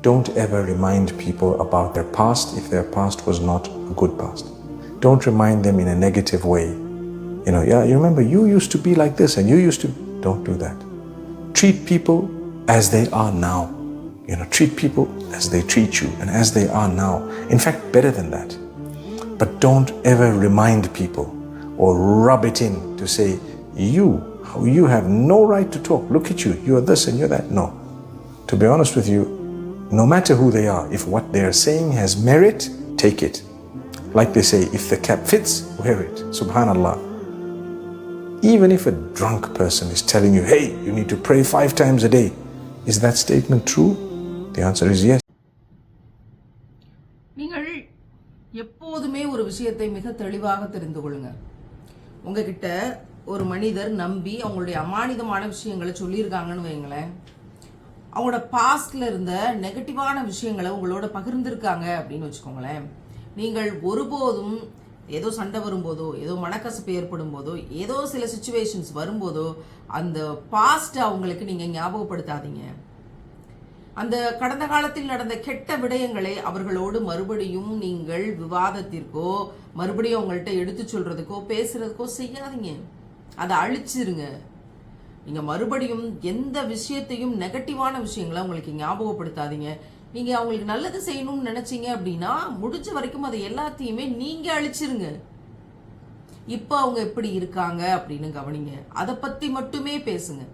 Don't ever remind people about their past if their past was not a good past. Don't remind them in a negative way. You know, yeah, you remember you used to be like this and you used to. Don't do that. Treat people as they are now. You know, treat people as they treat you and as they are now. In fact, better than that. But don't ever remind people or rub it in to say, you, you have no right to talk. Look at you. You're this and you're that. No. To be honest with you, no matter who they are, if what they are saying has merit, take it. Like they say, if the cap fits, wear it. Subhanallah. Even if a drunk person is telling you, hey, you need to pray five times a day, is that statement true? The answer is yes. நீங்கள் எப்போதுமே ஒரு விஷயத்தை மிக தெளிவாக தெரிந்து கொள்ளுங்க உங்ககிட்ட ஒரு மனிதர் நம்பி அவங்களுடைய அமானிதமான விஷயங்களை சொல்லியிருக்காங்கன்னு வைங்களேன் அவங்களோட பாஸ்ட்ல இருந்த நெகட்டிவான விஷயங்களை உங்களோட பகிர்ந்துருக்காங்க அப்படின்னு வச்சுக்கோங்களேன். நீங்கள் ஒருபோதும் ஏதோ சண்டை வரும்போதோ ஏதோ மனக்கசப்பு ஏற்படும் போதோ ஏதோ சில சுச்சுவேஷன்ஸ் வரும்போதோ அந்த பாஸ்ட் அவங்களுக்கு நீங்க ஞாபகப்படுத்தாதீங்க. அந்த கடந்த காலத்தில் நடந்த கெட்ட விடயங்களை அவர்களோடு மறுபடியும் நீங்கள் விவாதத்திற்கோ மறுபடியும் அவங்கள்ட்ட எடுத்து சொல்றதுக்கோ பேசுறதுக்கோ செய்யாதீங்க. அதை அழிச்சிருங்க. நீங்கள் மறுபடியும் எந்த விஷயத்தையும் நெகட்டிவான விஷயங்களை உங்களுக்கு ஞாபகப்படுத்தாதீங்க. நீங்கள் அவங்களுக்கு நல்லது செய்யணும்னு நினைச்சீங்க அப்படின்னா முடிஞ்ச வரைக்கும் அதை எல்லாத்தையுமே நீங்கள் அழிச்சிருங்க. இப்போ அவங்க எப்படி இருக்காங்க அப்படின்னு கவனிங்க. அதை பற்றி மட்டுமே பேசுங்க.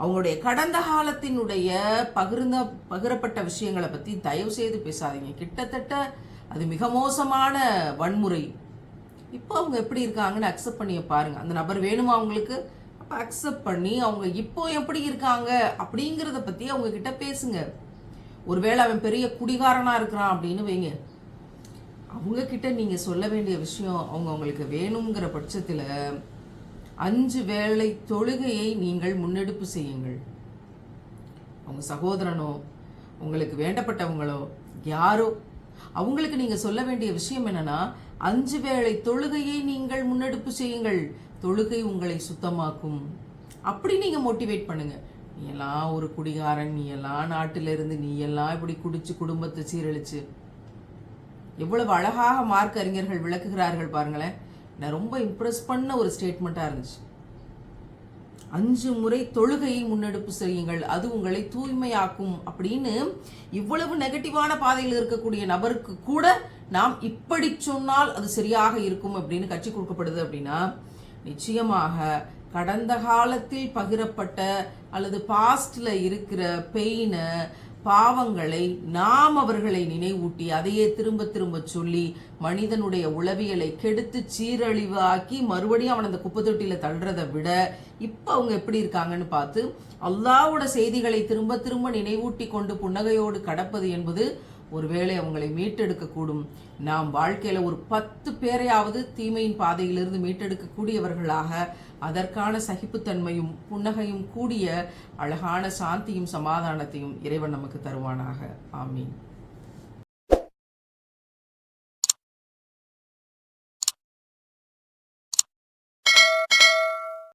அவங்களுடைய கடந்த காலத்தினுடைய பகிர்ந்த பகிரப்பட்ட விஷயங்களை பற்றி தயவு செய்து பேசாதீங்க. கிட்டத்தட்ட அது மிக மோசமான வன்முறை. இப்போ அவங்க எப்படி இருக்காங்கன்னு அக்செப்ட் பண்ணி பாருங்க. அந்த நபர் வேணுமா அவங்களுக்கு? அக்செப்ட் பண்ணி அவங்க இப்போ எப்படி இருக்காங்க அப்படிங்கிறத பற்றி அவங்க கிட்ட பேசுங்க. ஒருவேளை அவன் பெரிய குடிகாரனாக இருக்கிறான் அப்படின்னு வைங்க. அவங்க கிட்ட சொல்ல வேண்டிய விஷயம் அவங்க அவங்களுக்கு வேணுங்கிற பட்சத்தில் அஞ்சு வேளை தொழுகையை நீங்கள் முன்னெடுப்பு செய்யுங்கள். அவங்க சகோதரனோ உங்களுக்கு வேண்டப்பட்டவங்களோ யாரோ அவங்களுக்கு நீங்கள் சொல்ல வேண்டிய விஷயம் என்னன்னா அஞ்சு வேளை தொழுகையை நீங்கள் முன்னெடுப்பு செய்யுங்கள். தொழுகை உங்களை சுத்தமாக்கும். அப்படி நீங்க மோட்டிவேட் பண்ணுங்க. நீ எல்லாம் ஒரு குடிகாரன். நீ எல்லாம் நாட்டில இருந்து நீ எல்லாம் இப்படி குடிச்சு குடும்பத்தை சீரழிச்சு. எவ்வளவு அழகாக மார்க் அறிஞர்கள் விளக்குகிறார்கள் பாருங்களேன். நான் ரொம்ப இம்ப்ரெஸ் பண்ண ஒரு ஸ்டேட்மெண்ட்டாக இருந்துச்சு. அஞ்சு முறை தொழுகையை முன்னெடுப்பு செய்யுங்கள். அது உங்களை தூய்மையாக்கும். அப்படின்னு இவ்வளவு நெகட்டிவான பாதையில் இருக்கக்கூடிய நபருக்கு கூட நாம் இப்படி சொன்னால் அது சரியாக இருக்கும் அப்படின்னு கட்சி கொடுக்கப்படுது அப்படின்னா நிச்சயமாக கடந்த காலத்தில் பகிரப்பட்ட அல்லது பாஸ்டில் இருக்கிற பெயினை பாவங்களை நாம் அவர்களை நினைவூட்டி அதையே திரும்ப திரும்ப சொல்லி மனிதனுடைய உளவியலை கெடுத்து சீரழிவாக்கி மறுபடியும் அவன் அந்த குப்பை தொட்டியில தள்ளுறதை விட இப்போ அவங்க எப்படி இருக்காங்கன்னு பார்த்து அல்லாவோட செய்திகளை திரும்ப திரும்ப நினைவூட்டி கொண்டு புன்னகையோடு கடப்பது என்பது ஒருவேளை அவங்களை மீட்டெடுக்கக்கூடும். நாம் வாழ்க்கையில் ஒரு பத்து பேரையாவது தீமையின் பாதையிலிருந்து மீட்டெடுக்கக்கூடியவர்களாக அதற்கான சகிப்புத்தன்மையும் புன்னகையும் கூடிய அழகான சாந்தியும் சமாதானத்தையும் இறைவன் நமக்கு தருவானாக. ஆமீன்.